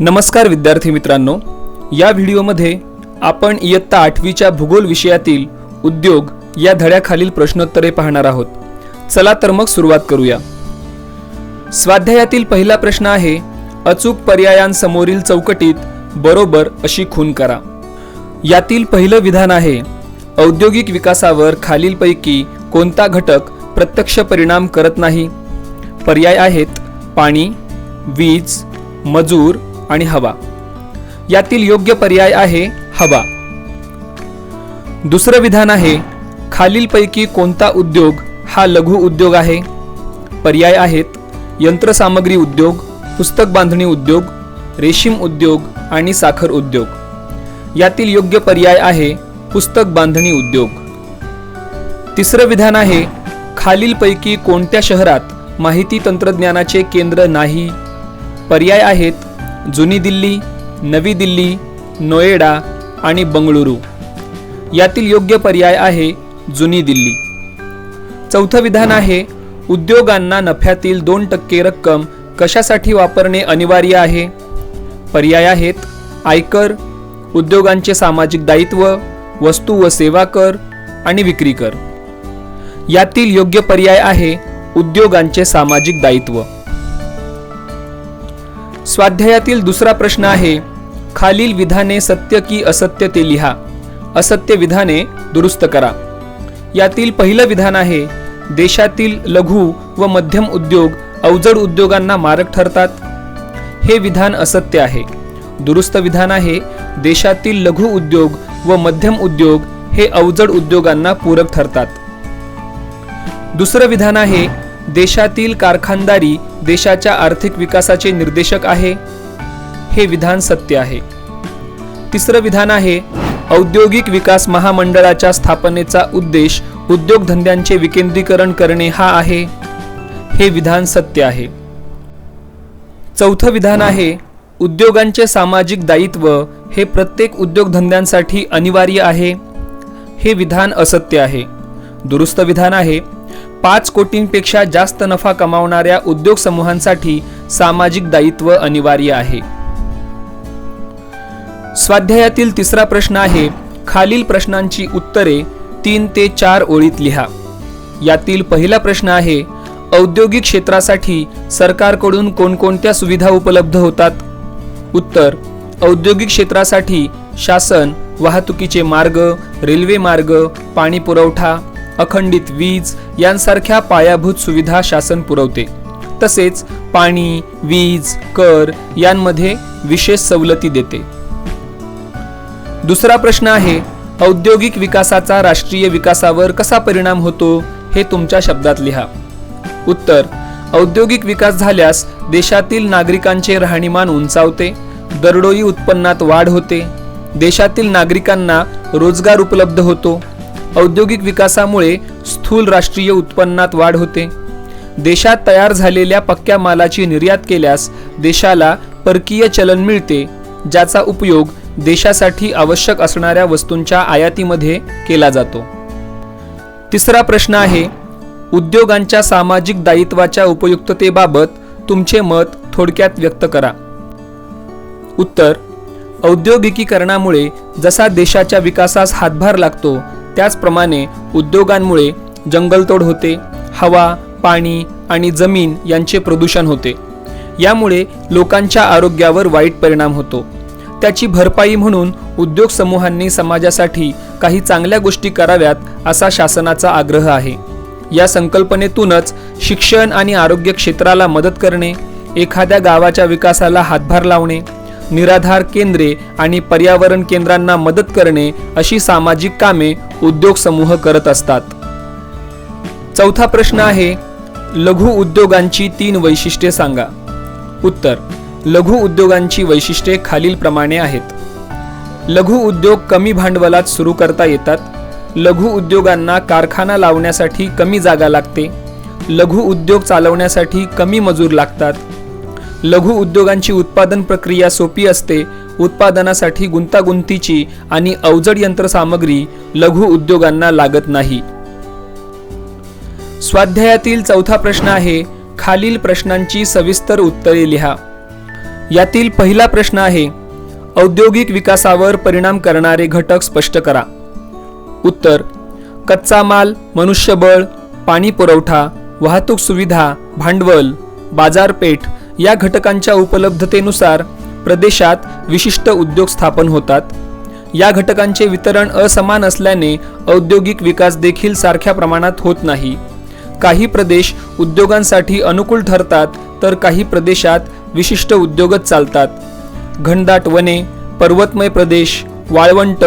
नमस्कार विद्यार्थी मित्रांनो. या व्हिडिओमध्ये आपण इयत्ता आठवीच्या भूगोल विषयातील उद्योग या धड्याखालील प्रश्नोत्तरे पाहणार आहोत. चला तर मग सुरुवात करूया. स्वाध्यायातील पहिला प्रश्न आहे अचूक पर्यायांसमोरील चौकटीत बरोबर अशी खून करा. यातील पहिलं विधान आहे औद्योगिक विकासावर खालीलपैकी कोणता घटक प्रत्यक्ष परिणाम करत नाही? पर्याय आहेत पाणी वीज मजूर आणि हवा. यातील योग्य पर्याय आहे हवा. दुसरं विधान आहे खालीलपैकी कोणता उद्योग हा लघु उद्योग आहे? पर्याय आहेत यंत्रसामग्री उद्योग पुस्तक बांधणी उद्योग रेशीम उद्योग आणि साखर उद्योग. यातील योग्य पर्याय आहे पुस्तक बांधणी उद्योग. तिसरं विधान आहे खालीलपैकी कोणत्या शहरात माहिती तंत्रज्ञानाचे केंद्र नाही? पर्याय आहेत जुनी दिल्ली नवी दिल्ली नोएडा आणि बंगळुरू. यातील योग्य पर्याय आहे जुनी दिल्ली. चौथं विधान आहे उद्योगांना नफ्यातील दोन टक्के रक्कम कशासाठी वापरणे अनिवार्य आहे? पर्याय आहेत आयकर उद्योगांचे सामाजिक दायित्व वस्तू व सेवा कर आणि विक्री कर. यातील योग्य पर्याय आहे उद्योगांचे सामाजिक दायित्व. स्वाध्यायातील दुसरा प्रश्न आहे खालील विधाने सत्य की असत्य ते लिहा. असत्य विधाने दुरुस्त करा. यातील पहिलं विधान आहे देशातील लघु व मध्यम उद्योग अवजड उद्योगांना मारक ठरतात. हे विधान असत्य आहे. दुरुस्त विधान आहे देशातील लघु उद्योग व मध्यम उद्योग हे अवजड उद्योगांना पूरक ठरतात. दुसरं विधान आहे देशातील कारखानदारी देशाच्या आर्थिक विकासाचे निर्देशक आहे. हे विधान सत्य आहे. तिसरं विधान आहे औद्योगिक विकास महामंडळाच्या स्थापनेचा उद्देश उद्योगधंद्यांचे विकेंद्रीकरण करणे हा आहे. हे विधान सत्य आहे. चौथं विधान आहे उद्योगांचे सामाजिक दायित्व हे प्रत्येक उद्योगधंद्यांसाठी अनिवार्य आहे. हे विधान असत्य आहे. दुरुस्त विधान आहे पाच कोटींपेक्षा जास्त नफा कमावणाऱ्या उद्योग समूहांसाठी सामाजिक दायित्व अनिवार्य आहे. स्वाध्यायातील तिसरा प्रश्न आहे खालील प्रश्नांची उत्तरे तीन ते चार ओळीत लिहा. यातील पहिला प्रश्न आहे औद्योगिक क्षेत्रासाठी सरकारकडून कोणकोणत्या सुविधा उपलब्ध होतात? उत्तर औद्योगिक क्षेत्रासाठी शासन वाहतुकीचे मार्ग रेल्वे मार्ग पाणी पुरवठा अखंडित वीज यांसारख्या पायाभूत सुविधा शासन पुरवते. तसेच पाणी वीज कर यांमध्ये विशेष सवलती देते. दुसरा प्रश्न आहे औद्योगिक विकासाचा राष्ट्रीय विकासावर कसा परिणाम होतो हे तुमच्या शब्दात लिहा. उत्तर औद्योगिक विकास झाल्यास देशातील नागरिकांचे राहणीमान उंचावते दरडोई उत्पन्नात वाढ होते देशातील नागरिकांना रोजगार उपलब्ध होतो औद्योगिक विकासामुळे स्थूल राष्ट्रीय उत्पन्नात वाढ होते. देशात तयार झालेल्या पक्क्या मालाची निर्यात केल्यास देशाला परकीय चलन मिळते ज्याचा उपयोग देशासाठी आवश्यक असणाऱ्या वस्तूंच्या आयातीमध्ये केला जातो. तिसरा प्रश्न आहे उद्योगांच्या सामाजिक दायित्वाच्या उपयुक्ततेबाबत तुमचे मत थोडक्यात व्यक्त करा. उत्तर औद्योगिकीकरणामुळे जसा देशाच्या विकासास हातभार लागतो त्याचप्रमाणे उद्योगांमुळे जंगलतोड होते हवा पाणी आणि जमीन यांचे प्रदूषण होते. यामुळे लोकांच्या आरोग्यावर वाईट परिणाम होतो. त्याची भरपाई म्हणून उद्योग समूहांनी समाजासाठी काही चांगल्या गोष्टी कराव्यात असा शासनाचा आग्रह आहे. या संकल्पनेतूनच शिक्षण आणि आरोग्य क्षेत्राला मदत करणे एखाद्या गावाच्या विकासाला हातभार लावणे निराधार केंद्रे आणि पर्यावरण केंद्रांना मदत करणे अशी सामाजिक कामे उद्योग समूह करत असतात. चौथा प्रश्न आहे लघु उद्योगांची तीन वैशिष्ट्ये सांगा. उत्तर लघु उद्योगांची वैशिष्ट्ये खालीलप्रमाणे आहेत. लघु उद्योग कमी भांडवलात सुरू करता येतात. लघु उद्योगांना कारखाना लावण्यासाठी कमी जागा लागते. लघु उद्योग चालवण्यासाठी कमी मजूर लागतात. लघु उद्योगांची उत्पादन प्रक्रिया सोपी असते. उत्पादनासाठी गुंतागुंतीची आणि अवजड यंत्रसामग्री लघु उद्योगांना लागत नाही. स्वाध्यायातील चौथा प्रश्न आहे खालील प्रश्नांची सविस्तर उत्तरे लिहा. यातील पहिला प्रश्न आहे औद्योगिक विकासावर परिणाम करणारे घटक स्पष्ट करा. उत्तर कच्चा माल मनुष्यबळ पाणी पुरवठा वाहतूक सुविधा भांडवल बाजारपेठ या घटकांच्या उपलब्धतेनुसार प्रदेशात विशिष्ट उद्योग स्थापन होतात. या घटकांचे वितरण असमान असल्याने औद्योगिक विकास देखील सारख्या प्रमाणात होत नाही. काही प्रदेश उद्योगांसाठी अनुकूल ठरतात तर काही प्रदेशात विशिष्ट उद्योगच चालतात. घनदाट वने पर्वतमय प्रदेश वाळवंट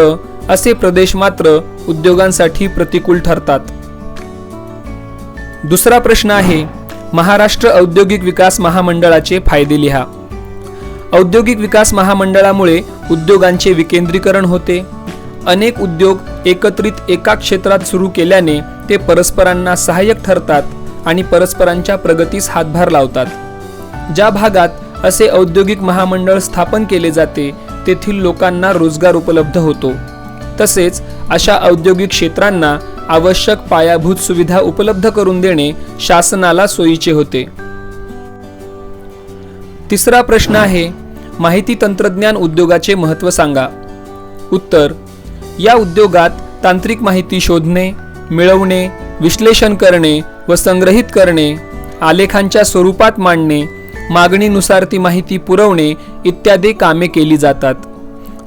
असे प्रदेश मात्र उद्योगांसाठी प्रतिकूल ठरतात. दुसरा प्रश्न आहे महाराष्ट्र औद्योगिक विकास महामंडळाचे फायदे लिहा. औद्योगिक विकास महामंडळामुळे उद्योगांचे विकेंद्रीकरण होते. अनेक उद्योग एकत्रित एका क्षेत्रात सुरू केल्याने ते परस्परांना सहाय्यक ठरतात आणि परस्परांच्या प्रगतीस हातभार लावतात. ज्या भागात असे औद्योगिक महामंडळ स्थापन केले जाते तेथील लोकांना रोजगार उपलब्ध होतो. तसेच अशा औद्योगिक क्षेत्रांना आवश्यक पायाभूत सुविधा उपलब्ध करून देणे शासनाला सोयीचे होते. तिसरा प्रश्न आहे माहिती तंत्रज्ञान उद्योगाचे महत्त्व सांगा. उत्तर या उद्योगात तांत्रिक माहिती शोधणे मिळवणे विश्लेषण करणे व संग्रहित करणे आलेखांच्या स्वरूपात मांडणे मागणीनुसार ती माहिती पुरवणे इत्यादी कामे केली जातात.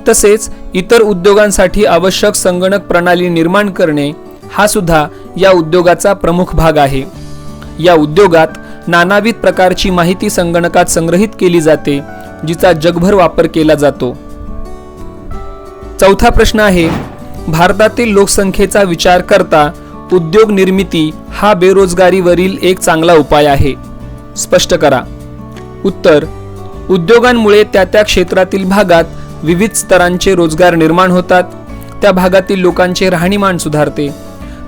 तसेच इतर उद्योगांसाठी आवश्यक संगणक प्रणाली निर्माण करणे हा सुद्धा या उद्योगाचा प्रमुख भाग आहे. या उद्योगात नानाविध प्रकारची माहिती संगणकात संग्रहित केली जाते जिचा जगभर वापर केला जातो. चौथा प्रश्न आहे भारतातील लोकसंख्येचा विचार करता उद्योग निर्मिती हा बेरोजगारीवरील एक चांगला उपाय आहे. स्पष्ट करा. उत्तर उद्योगांमुळे त्या त्या क्षेत्रातील भागात विविध स्तरांचे रोजगार निर्माण होतात. त्या भागातील लोकांचे राहणीमान सुधारते.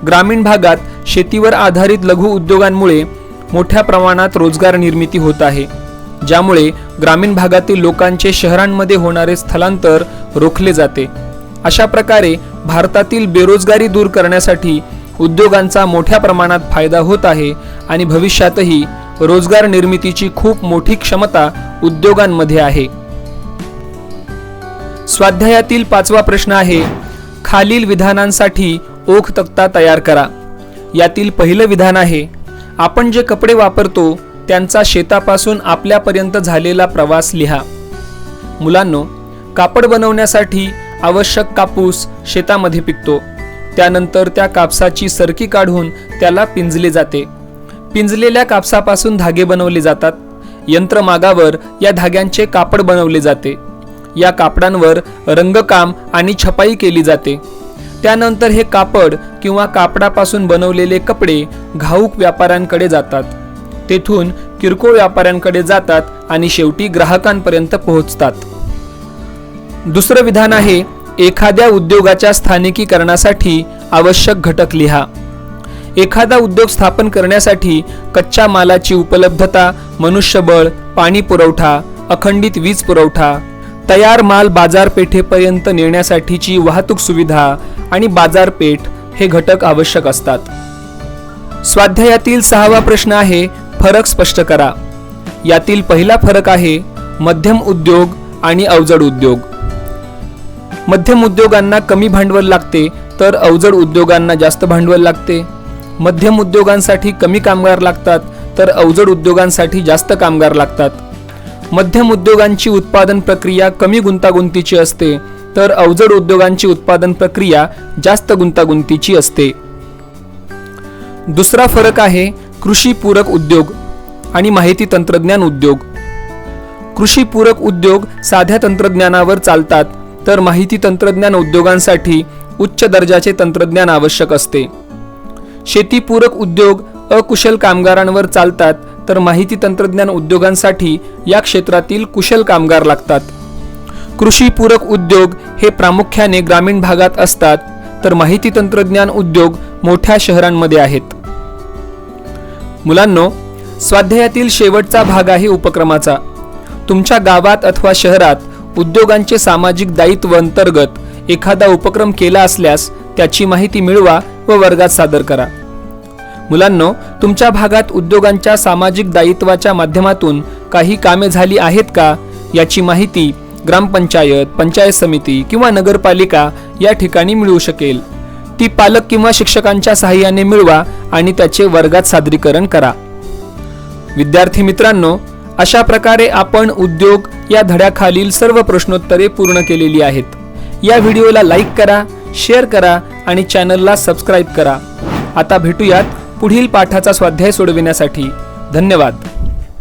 ग्रामीण भागात शेतीवर आधारित लघु उद्योगांमुळे मोठ्या प्रमाणात रोजगार निर्मिती होत आहे. ज्यामुळे ग्रामीण भागातील लोकांचे शहरांमध्ये होणारे स्थलांतर रोखले जाते. अशा प्रकारे भारतातील बेरोजगारी दूर करण्यासाठी उद्योगांचा मोठ्या प्रमाणात फायदा होत आहे आणि भविष्यातही रोजगार निर्मितीची खूप मोठी क्षमता उद्योगांमध्ये आहे. स्वाध्यायातील पाचवा प्रश्न आहे खालील विधानांसाठी ओख तक्ता तयार करा. यातील पहिलं विधान आहे आपण जे कपडे वापरतो त्यांचा शेतापासून आपल्यापर्यंत झालेला प्रवास लिहा. मुलांनो कापड बनवण्यासाठी आवश्यक कापूस शेतामध्ये पिकतो. त्यानंतर त्या कापसाची सरकी काढून त्याला पिंजले जाते. पिंजलेल्या कापसापासून धागे बनवले जातात. यंत्रमागावर या धाग्यांचे कापड बनवले जाते. या कापडांवर रंगकाम आणि छपाई केली जाते. त्यानंतर हे कापड किंवा कापडापासून बनवलेले कपडे घाऊक व्यापाऱ्यांकडे जातात. तेथून किरकोळ व्यापाऱ्यांकडे जातात आणि शेवटी ग्राहकांपर्यंत पोहोचतात. दुसरं विधान आहे एखाद्या उद्योगाच्या स्थानिकीकरणासाठी आवश्यक घटक लिहा. एखादा उद्योग स्थापन करण्यासाठी कच्च्या मालाची उपलब्धता मनुष्यबळ पाणी पुरवठा अखंडित वीज पुरवठा तयार माल बाजारपेठेपर्यंत नेण्यासाठीची वाहतूक सुविधा आणि बाजारपेठ हे घटक आवश्यक असतात. स्वाध्यायातील सहावा प्रश्न आहे फरक स्पष्ट करा. यातील पहिला फरक आहे मध्यम उद्योग आणि अवजड उद्योग. मध्यम उद्योगांना कमी भांडवल लागते तर अवजड उद्योगांना जास्त भांडवल लागते. मध्यम उद्योगांसाठी कमी कामगार लागतात तर अवजड उद्योगांसाठी जास्त कामगार लागतात. मध्यम उद्योगांची उत्पादन प्रक्रिया कमी गुंतागुंतीची असते तर अवजड उद्योगांची उत्पादन प्रक्रिया जास्त गुंतागुंतीची असते. दुसरा फरक आहे कृषीपूरक उद्योग आणि माहिती तंत्रज्ञान उद्योग. कृषीपूरक उद्योग साध्या तंत्रज्ञानावर चालतात तर माहिती तंत्रज्ञान उद्योगांसाठी उच्च दर्जाचे तंत्रज्ञान आवश्यक असते. शेतीपूरक उद्योग अकुशल कामगारांवर चालतात तर माहिती तंत्रज्ञान उद्योगांसाठी या क्षेत्रातील कुशल कामगार लागतात. कृषीपूरक उद्योग हे प्रामुख्याने ग्रामीण भागात असतात तर माहिती तंत्रज्ञान उद्योग मोठ्या शहरांमध्ये आहेत. मुलांनो स्वाध्यायातील शेवटचा भाग आहे उपक्रमाचा. तुमच्या गावात अथवा शहरात उद्योगांचे सामाजिक दायित्व अंतर्गत एखादा उपक्रम केला असल्यास त्याची माहिती मिळवा व वर्गात सादर करा. मुलांनो तुमच्या भागात उद्योगांच्या सामाजिक दायित्वाच्या माध्यमातून काही कामे झाली आहेत का? याची माहिती ग्रामपंचायत पंचायत समिती किंवा नगरपालिका या ठिकाणी मिळू शकेल. ती पालक किंवा शिक्षकांच्या सहाय्याने मिळवा आणि त्याचे वर्गात सादरीकरण करा. विद्यार्थी मित्रांनो अशा प्रकारे आपण उद्योग या धड्याखालील सर्व प्रश्नोत्तरे पूर्ण केलेली आहेत. या व्हिडिओला लाईक करा शेअर करा आणि चॅनलला सबस्क्राईब करा. आता भेटूयात पुढील पाठाचा स्वाध्याय सोडविण्यासाठी धन्यवाद.